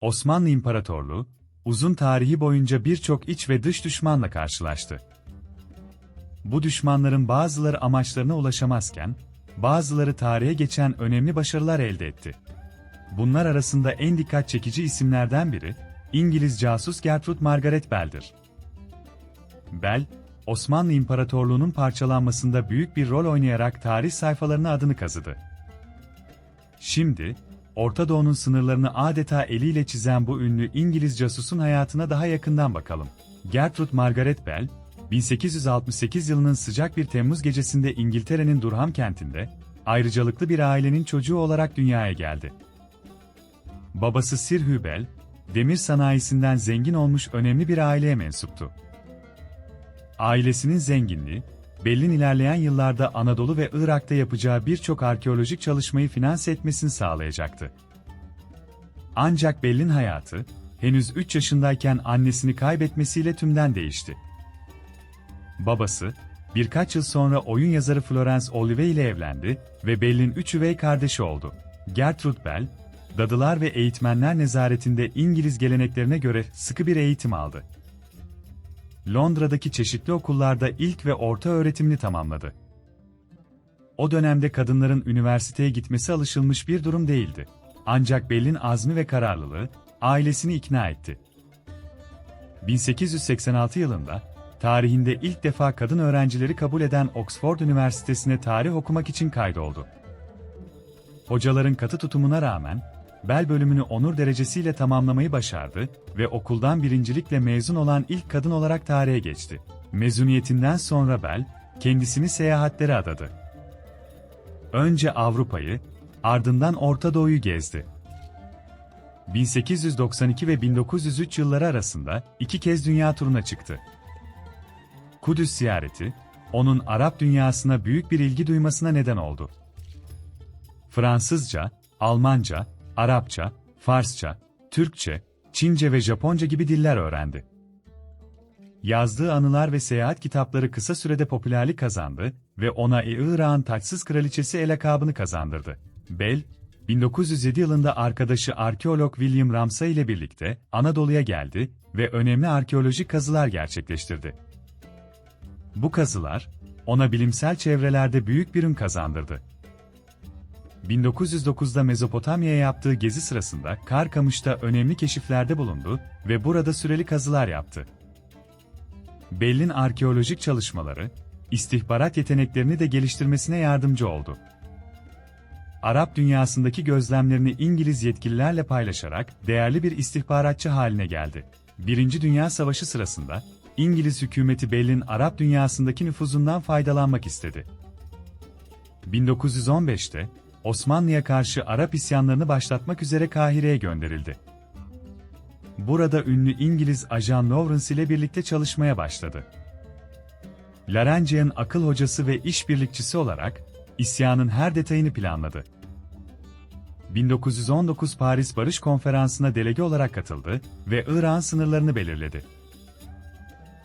Osmanlı İmparatorluğu, uzun tarihi boyunca birçok iç ve dış düşmanla karşılaştı. Bu düşmanların bazıları amaçlarına ulaşamazken, bazıları tarihe geçen önemli başarılar elde etti. Bunlar arasında en dikkat çekici isimlerden biri, İngiliz casus Gertrude Margaret Bell'dir. Bell, Osmanlı İmparatorluğu'nun parçalanmasında büyük bir rol oynayarak tarih sayfalarına adını kazıdı. Şimdi, Orta Doğu'nun sınırlarını adeta eliyle çizen bu ünlü İngiliz casusun hayatına daha yakından bakalım. Gertrude Margaret Bell, 1868 yılının sıcak bir Temmuz gecesinde İngiltere'nin Durham kentinde, ayrıcalıklı bir ailenin çocuğu olarak dünyaya geldi. Babası Sir Hugh Bell, demir sanayisinden zengin olmuş önemli bir aileye mensuptu. Ailesinin zenginliği, Bell'in ilerleyen yıllarda Anadolu ve Irak'ta yapacağı birçok arkeolojik çalışmayı finanse etmesini sağlayacaktı. Ancak Bell'in hayatı, henüz 3 yaşındayken annesini kaybetmesiyle tümden değişti. Babası, birkaç yıl sonra oyun yazarı Florence Olive ile evlendi ve Bell'in üç üvey kardeşi oldu. Gertrude Bell, dadılar ve eğitmenler nezaretinde İngiliz geleneklerine göre sıkı bir eğitim aldı. Londra'daki çeşitli okullarda ilk ve orta öğretimini tamamladı. O dönemde kadınların üniversiteye gitmesi alışılmış bir durum değildi. Ancak Bell'in azmi ve kararlılığı ailesini ikna etti. 1886 yılında tarihinde ilk defa kadın öğrencileri kabul eden Oxford Üniversitesi'ne tarih okumak için kaydoldu. Hocaların katı tutumuna rağmen Bel bölümünü onur derecesiyle tamamlamayı başardı ve okuldan birincilikle mezun olan ilk kadın olarak tarihe geçti. Mezuniyetinden sonra Bel, kendisini seyahatlere adadı. Önce Avrupa'yı, ardından Orta Doğu'yu gezdi. 1892 ve 1903 yılları arasında iki kez dünya turuna çıktı. Kudüs ziyareti, onun Arap dünyasına büyük bir ilgi duymasına neden oldu. Fransızca, Almanca, Arapça, Farsça, Türkçe, Çince ve Japonca gibi diller öğrendi. Yazdığı anılar ve seyahat kitapları kısa sürede popülerlik kazandı ve ona İran taçsız kraliçesi lakabını kazandırdı. Bell, 1907 yılında arkadaşı arkeolog William Ramsay ile birlikte Anadolu'ya geldi ve önemli arkeolojik kazılar gerçekleştirdi. Bu kazılar, ona bilimsel çevrelerde büyük bir ün kazandırdı. 1909'da Mezopotamya'ya yaptığı gezi sırasında Karkamış'ta önemli keşiflerde bulundu ve burada süreli kazılar yaptı. Bell'in arkeolojik çalışmaları, istihbarat yeteneklerini de geliştirmesine yardımcı oldu. Arap dünyasındaki gözlemlerini İngiliz yetkililerle paylaşarak değerli bir istihbaratçı haline geldi. Birinci Dünya Savaşı sırasında İngiliz hükümeti Bell'in Arap dünyasındaki nüfuzundan faydalanmak istedi. 1915'te Osmanlı'ya karşı Arap isyanlarını başlatmak üzere Kahire'ye gönderildi. Burada ünlü İngiliz ajan Lawrence ile birlikte çalışmaya başladı. Larence'nin akıl hocası ve işbirlikçisi olarak isyanın her detayını planladı. 1919 Paris Barış Konferansı'na delege olarak katıldı ve İran sınırlarını belirledi.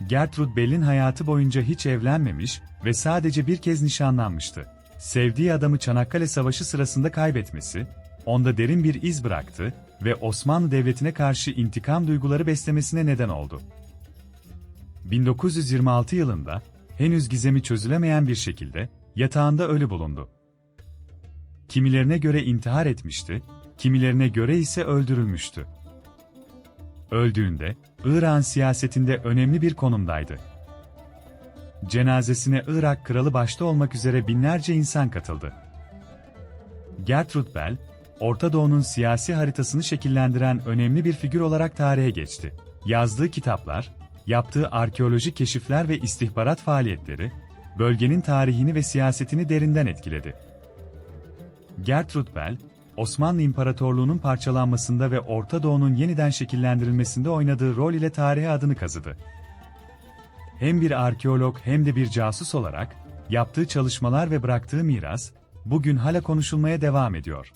Gertrude Bell'in hayatı boyunca hiç evlenmemiş ve sadece bir kez nişanlanmıştı. Sevdiği adamı Çanakkale Savaşı sırasında kaybetmesi, onda derin bir iz bıraktı ve Osmanlı Devleti'ne karşı intikam duyguları beslemesine neden oldu. 1926 yılında, henüz gizemi çözülemeyen bir şekilde, yatağında ölü bulundu. Kimilerine göre intihar etmişti, kimilerine göre ise öldürülmüştü. Öldüğünde, İran siyasetinde önemli bir konumdaydı. Cenazesine Irak kralı başta olmak üzere binlerce insan katıldı. Gertrude Bell, Orta Doğu'nun siyasi haritasını şekillendiren önemli bir figür olarak tarihe geçti. Yazdığı kitaplar, yaptığı arkeolojik keşifler ve istihbarat faaliyetleri, bölgenin tarihini ve siyasetini derinden etkiledi. Gertrude Bell, Osmanlı İmparatorluğu'nun parçalanmasında ve Orta Doğu'nun yeniden şekillendirilmesinde oynadığı rol ile tarihe adını kazıdı hem bir arkeolog hem de bir casus olarak yaptığı çalışmalar ve bıraktığı miras bugün hala konuşulmaya devam ediyor.